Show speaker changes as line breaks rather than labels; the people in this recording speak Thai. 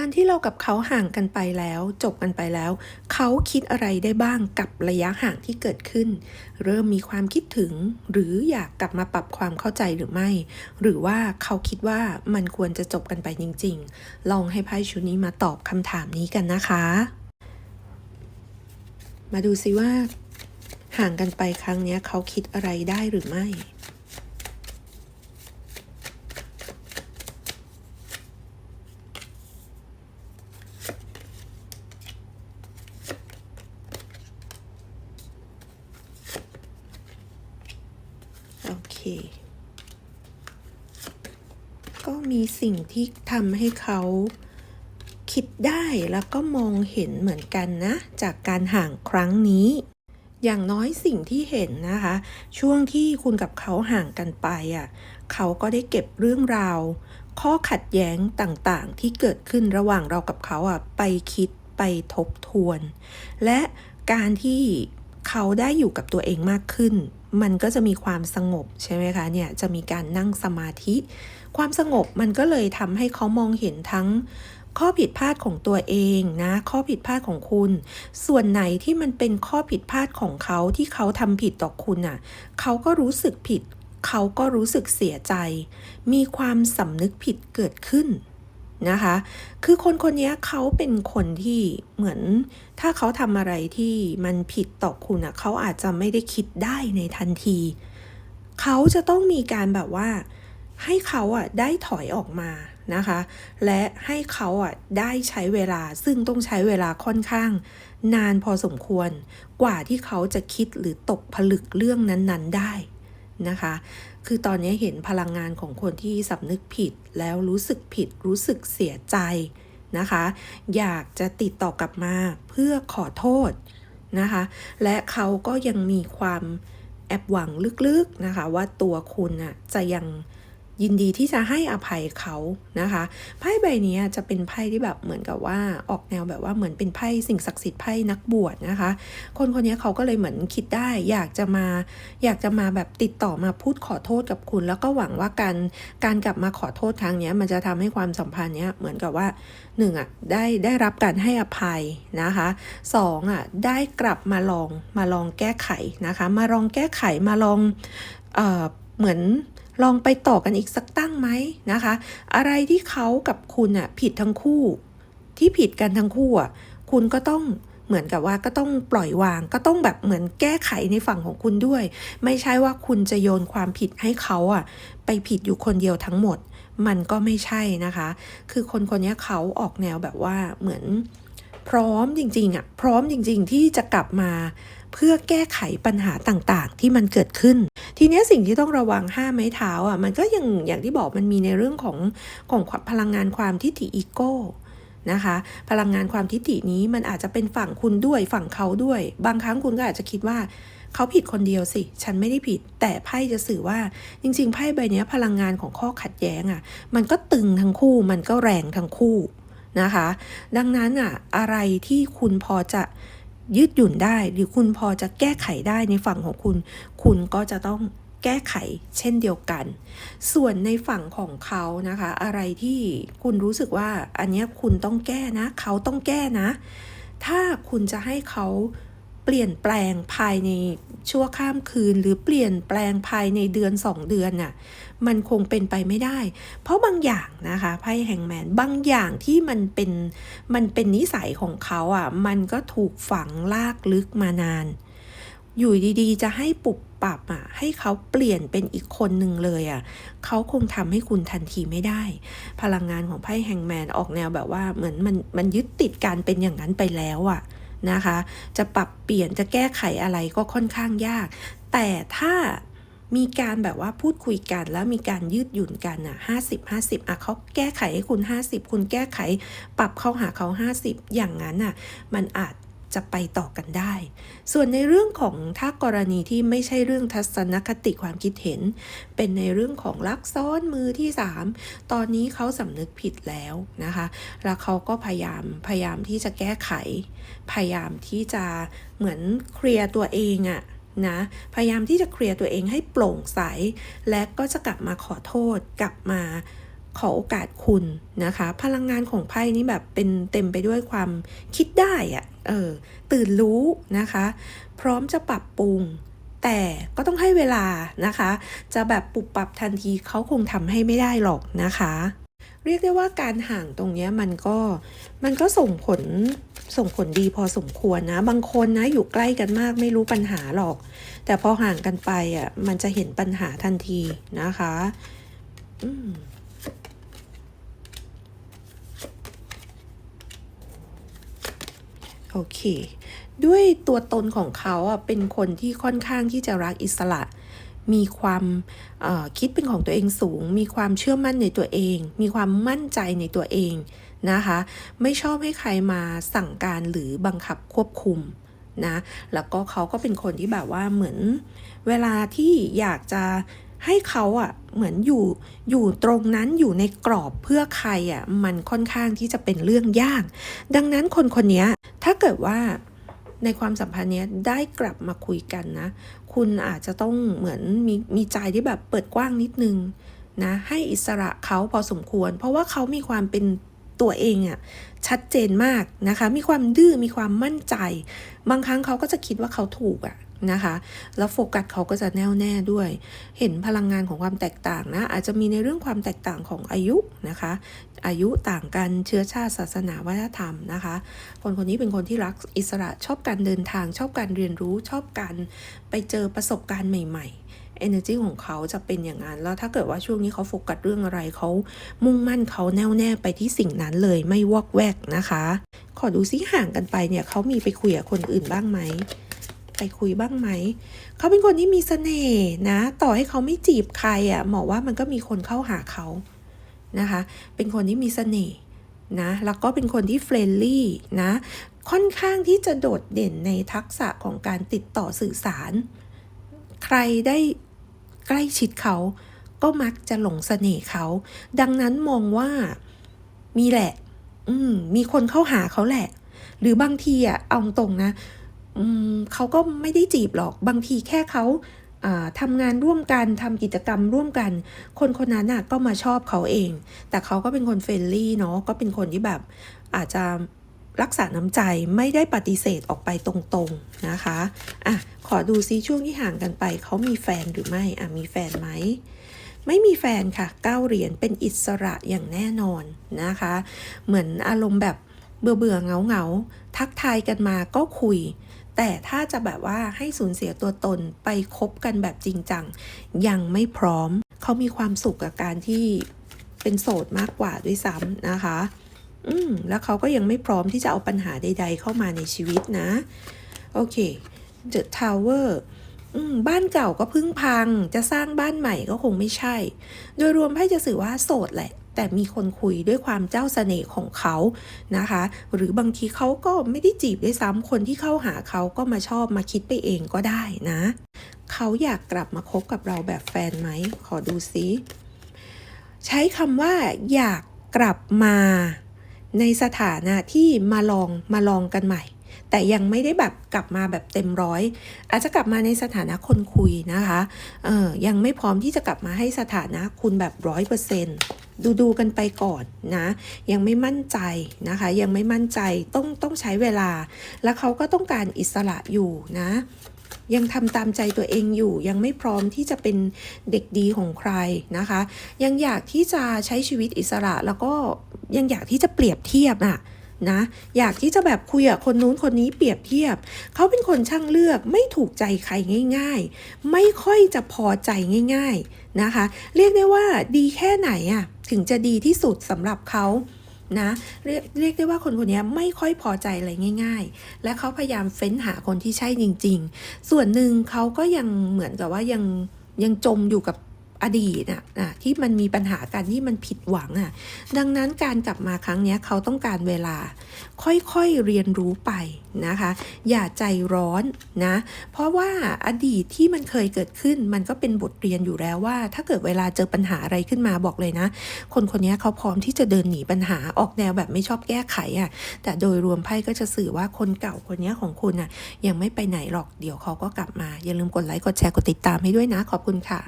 การที่เรากับเขาห่างกันไปแล้ว จบกันไปแล้ว เขาคิดอะไรได้บ้างกับระยะห่างที่เกิดขึ้น เริ่มมีความคิดถึง หรืออยากกลับมาปรับความเข้าใจหรือไม่ หรือว่าเขาคิดว่ามันควรจะจบกันไปจริง ๆ ลองให้ไพ่ชุดนี้มาตอบคำถามนี้กันนะคะ มาดูซิว่า ห่างกันไปครั้งนี้เขาคิดอะไรได้หรือไม่ ก็มีสิ่งที่ทำให้เขาคิดได้แล้วก็มองเห็นเหมือนกันนะ จากการห่างครั้งนี้ อย่างน้อยสิ่งที่เห็นนะคะ ช่วงที่คุณกับเขาห่างกันไปอะเขาก็ได้เก็บเรื่องราว ข้อขัดแย้งต่างๆ ที่เกิดขึ้นระหว่างเรากับเขาอะไปคิดไปทบทวน และการที่เขาได้อยู่กับตัวเองมากขึ้น มันก็จะมีความสงบใช่ไหมคะเนี่ยจะมีการนั่งสมาธิ ความสงบมันก็เลยทำให้เขามองเห็นทั้งข้อผิดพลาดของตัวเองนะ ข้อผิดพลาดของคุณ ส่วนไหนที่มันเป็นข้อผิดพลาดของเขาที่เขาทำผิดต่อคุณอะเขาก็รู้สึกผิด เขาก็รู้สึกเสียใจ มีความสำนึกผิดเกิดขึ้น นะคะ คือคนคนนี้เขาเป็นคนที่เหมือนถ้าเขาทำอะไรที่มันผิดต่อคุณอะเขาอาจจะไม่ได้คิดได้ในทันที เขาจะต้องมีการแบบว่าให้เขาอะได้ถอยออกมานะคะ และให้เขาอะได้ใช้เวลาซึ่งต้องใช้เวลาค่อนข้าง นานพอสมควร กว่าที่เขาจะคิดหรือตกผลึกเรื่องนั้น ๆ ได้ นะคะ คือตอนนี้เห็นพลังงานของคนที่สำนึกผิดแล้วรู้สึกผิดรู้สึกเสียใจนะคะ อยากจะติดต่อกลับมาเพื่อขอโทษนะคะ และเขาก็ยังมีความแอบหวังลึกๆนะคะ ว่าตัวคุณอะจะยัง ยินดีที่จะให้อภัยเขานะคะไพ่ใบนี้จะเป็นไพ่ที่แบบเหมือนกับว่าออกแนวแบบว่าเหมือนเป็นไพ่สิ่งศักดิ์สิทธิ์ไพ่นักบวชนะคะ คนคนนี้เขาก็เลยเหมือนคิดได้ อยากจะมาอยากจะมาแบบติดต่อมาพูดขอโทษกับคุณ แล้วก็หวังว่าการการกลับมาขอโทษครั้งนี้มันจะทำให้ความสัมพันธ์เนี้ยเหมือนกับว่าหนึ่งอะได้ได้รับการให้อภัยนะคะสองอะได้กลับมาลองมาลองแก้ไขนะคะ มาลองแก้ไขมาลองเอ่อเหมือน ลองไปต่อกันอีกสักตั้งไหมนะคะ อะไรที่เขากับคุณอะผิดทั้งคู่ ที่ผิดกันทั้งคู่อะคุณก็ต้องเหมือนกับว่าก็ต้องปล่อยวาง ก็ต้องแบบเหมือนแก้ไขในฝั่งของคุณด้วย ไม่ใช่ว่าคุณจะโยนความผิดให้เขาอะไปผิดอยู่คนเดียวทั้งหมด มันก็ไม่ใช่นะคะ คือคนคนนี้เขาออกแนวแบบว่าเหมือนพร้อมจริงๆอะพร้อมจริง ๆ ที่จะกลับมา เพื่อแก้ไขปัญหาต่างๆ ที่มันเกิดขึ้น ทีนี้สิ่งที่ต้องระวังห้าไม้เท้าอะมันก็ยังอย่างที่บอกมันมีในเรื่องของของพลังงานความทิฏฐิอีโก้นะคะพลังงานความทิฏฐินี้มันอาจจะเป็นฝั่งคุณด้วยฝั่งเขาด้วย บางครั้งคุณก็อาจจะคิดว่าเขาผิดคนเดียวสิ ฉันไม่ได้ผิด แต่ไพ่จะสื่อว่า จริง ๆ ไพ่ใบนี้พลังงานของข้อขัดแย้งอะ มันก็ตึงทั้งคู่ มันก็แรงทั้งคู่นะคะ ดังนั้นอะ อะไรที่คุณพอจะ ยืดหยุ่นได้ หรือคุณพอจะแก้ไขได้ในฝั่งของคุณ คุณก็จะต้องแก้ไขเช่นเดียวกัน ส่วนในฝั่งของเขานะคะ อะไรที่คุณรู้สึกว่าอันนี้คุณต้องแก้นะ เขาต้องแก้นะ ถ้าคุณจะให้เขา เปลี่ยนแปลงภายในชั่วข้ามคืน หรือเปลี่ยนแปลงภายในเดือน 2 เดือนน่ะมันคงเป็นไปไม่ได้ เพราะบางอย่างนะคะไพ่แฮงแมนบางอย่างที่มันเป็นมันเป็นนิสัยของเขาอะมันก็ถูกฝังลากลึกมานาน อยู่ดีๆ จะให้ปุบปรับอะให้เขาเปลี่ยนเป็นอีกคนหนึ่งเลยอะเขาคงทำให้คุณทันทีไม่ได้ พลังงานของไพ่แฮงแมนออกแนวแบบว่าเหมือนมันมันยึดติดการเป็นอย่างนั้นไปแล้วอะ นะคะ จะปรับเปลี่ยนจะแก้ไขอะไรก็ค่อนข้างยาก แต่ถ้ามีการแบบว่าพูดคุยกันแล้วมีการยืดหยุ่นกันอะห้าสิบห้าสิบอะเขาแก้ไขให้คุณห้าสิบคุณแก้ไข ปรับเข้าหาเขาห้าสิบอย่างนั้นอะ มันอาจ จะไปต่อกันได้ ส่วนในเรื่องของถ้ากรณีที่ไม่ใช่เรื่องทัศนคติความคิดเห็น เป็นในเรื่องของลักซ้อนมือที่ 3 ตอนนี้เขาสำนึกผิดแล้วนะคะ แล้วเขาก็พยายามพยายามที่จะแก้ไข พยายามที่จะเหมือนเคลียร์ตัวเองอะนะพยายามที่จะเคลียร์ตัวเองให้โปร่งใส และก็จะกลับมาขอโทษกลับมา ขอโอกาสคุณนะคะ พลังงานของไพ่นี้แบบเป็นเต็มไปด้วยความคิดได้อะเออตื่นรู้นะคะ พร้อมจะปรับปรุง แต่ก็ต้องให้เวลานะคะ จะแบบปรับปรับทันทีเขาคงทำให้ไม่ได้หรอกนะคะ เรียกได้ว่าการห่างตรงนี้มันก็มันก็ส่งผลส่งผลดีพอสมควรนะ บางคนนะอยู่ใกล้กันมากไม่รู้ปัญหาหรอก แต่พอห่างกันไปอะมันจะเห็นปัญหาทันทีนะคะ อืม อเค ด้วยตัวตนของเขาอะเป็นคนที่ค่อนข้างที่จะรักอิสระ มีความคิดเป็นของตัวเองสูง มีความเชื่อมั่นในตัวเอง มีความมั่นใจในตัวเองนะคะ ไม่ชอบให้ใครมาสั่งการหรือบังคับควบคุมนะ แล้วก็เขาก็เป็นคนที่แบบว่าเหมือน เวลาที่อยากจะให้เขาอะเหมือนอยู่อยู่ตรงนั้นอยู่ในกรอบเพื่อใครอะมันค่อนข้างที่จะเป็นเรื่องยาก ดังนั้นคนคนนี้ ถ้าเกิดว่าในความสัมพันธ์นี้ได้กลับมาคุยกันนะ คุณอาจจะต้องเหมือนมีมีใจที่แบบเปิดกว้างนิดนึงนะให้อิสระเขาพอสมควร เพราะว่าเขามีความเป็น ตัวเองอะ่ะชัดเจนมากนะคะ มีความดื้อมีความมั่นใจ บางครั้งเขาก็จะคิดว่าเขาถูกอะนะคะ แล้วโฟกัสเขาก็จะแน่วแน่ด้วย เห็นพลังงานของความแตกต่างนะ อาจจะมีในเรื่องความแตกต่างของอายุนะคะ อายุต่างกัน เชื้อชาติ ศาสนา วัฒนธรรมนะคะ คนคนนี้เป็นคนที่รักอิสระ ชอบการเดินทาง ชอบการเรียนรู้ ชอบการไปเจอประสบการณ์ใหม่ ๆ energy ของเขาจะเป็นอย่างนั้น แล้วถ้าเกิดว่าช่วงนี้เขาโฟกัสเรื่องอะไรเขามุ่งมั่นเขาแน่วแน่ไปที่สิ่งนั้นเลยไม่วอกแวกนะคะ ขอดูซิห่างกันไปเนี่ยเขามีไปคุยกับคนอื่นบ้างไหมไปคุยบ้างไหม เขาเป็นคนที่มีเสน่ห์นะ ต่อให้เขาไม่จีบใครอะ่ะหมอว่ามันก็มีคนเข้าหาเขานะคะ เป็นคนที่มีเสน่ห์นะ แล้วก็เป็นคนที่เฟรนลี่นะ ค่อนข้างที่จะโดดเด่นในทักษะของการติดต่อสื่อสาร ใครได้ ใกล้ชิดเขา ก็มักจะหลงเสน่ห์เขา ดังนั้นมองว่ามีแหละ อืม มีคนเข้าหาเขาแหละ หรือบางทีอะเอาตรงนะอืมเขาก็ไม่ได้จีบหรอก บางทีแค่เขาทำงานร่วมกันทำกิจกรรมร่วมกัน คนคนนั้นน่ะก็มาชอบเขาเอง แต่เขาก็เป็นคนเฟรนลี่เนาะก็เป็นคนที่แบบอาจจะ รักษาน้ำใจไม่ได้ปฏิเสธออกไปตรงๆนะคะอะขอดูซิช่วงที่ห่างกันไป เขามีแฟนหรือไม่อะมีแฟนไหมไม่มีแฟนค่ะเก้าเหรียญเป็นอิสระอย่างแน่นอนนะคะ เหมือนอารมณ์แบบเบื่อเบื่อเงาเงาทักทายกันมาก็คุย แต่ถ้าจะแบบว่าให้สูญเสียตัวตนไปคบกันแบบจริงจัง ยังไม่พร้อม เขามีความสุขกับการที่เป็นโสดมากกว่าด้วยซ้ำนะคะ อืมแล้วเขาก็ยังไม่พร้อมที่จะเอาปัญหาใด ๆ เข้ามาในชีวิตนะ โอเค The Tower อืมบ้านเก่าก็เพึ่งพัง จะสร้างบ้านใหม่ก็คงไม่ใช่ โดยรวมไพ่จะสื่อว่าโสดแหละ แต่มีคนคุยด้วยความเจ้าเสน่ห์ของเขานะคะ หรือบางทีเขาก็ไม่ได้จีบด้วยซ้ำคนที่เข้าหาเขาก็มาชอบมาคิดไปเองก็ได้นะ เขาอยากกลับมาคบกับเราแบบแฟนไหม ขอดูซิ ใช้คำว่าอยากกลับมา ในสถานะที่มาลองมาลองกันใหม่ แต่ยังไม่ได้แบบกลับมาแบบเต็มร้อย อาจจะกลับมาในสถานะคนคุยนะคะเออยังไม่พร้อมที่จะกลับมาให้สถานะคุณแบบร้อยเปอร์เซ็นต์ดูดูกันไปก่อนนะ ยังไม่มั่นใจนะคะ ยังไม่มั่นใจต้องต้องใช้เวลา แล้วเขาก็ต้องการอิสระอยู่นะ ยังทำตามใจตัวเองอยู่ ยังไม่พร้อมที่จะเป็นเด็กดีของใครนะคะ ยังอยากที่จะใช้ชีวิตอิสระแล้วก็ ยังอยากที่จะเปรียบเทียบน่ะนะอยากที่จะแบบคุยกับคนนู้นคนนี้เปรียบเทียบ เขาเป็นคนช่างเลือกไม่ถูกใจใครง่าย ๆ ไม่ค่อยจะพอใจง่าย ๆนะคะ เรียกได้ว่าดีแค่ไหนอะถึงจะดีที่สุดสำหรับเขานะเรียกเรียกได้ว่าคนคนนี้ไม่ค่อยพอใจอะไรง่าย ๆ และเขาพยายามเฟ้นหาคนที่ใช่จริง ๆ ส่วนหนึ่งเขาก็ยังเหมือนกับว่ายังยังจมอยู่กับ อดีตอะอะที่มันมีปัญหากันที่มันผิดหวังอะดังนั้นการกลับมาครั้งนี้เขาต้องการเวลา ค่อยๆเรียนรู้ไปนะคะ อย่าใจร้อนนะเพราะว่าอดีตที่มันเคยเกิดขึ้นมันก็เป็นบทเรียนอยู่แล้วว่า ถ้าเกิดเวลาเจอปัญหาอะไรขึ้นมาบอกเลยนะ คนคนนี้เขาพร้อมที่จะเดินหนีปัญหาออกแนวแบบไม่ชอบแก้ไขอะแต่โดยรวมไพ่ก็จะสื่อว่าคนเก่าคนนี้ของคุณอะยังไม่ไปไหนหรอกเดี๋ยวเขาก็กลับมาอย่าลืมกดไลค์กดแชร์กดติดตามให้ด้วยนะ ขอบคุณค่ะ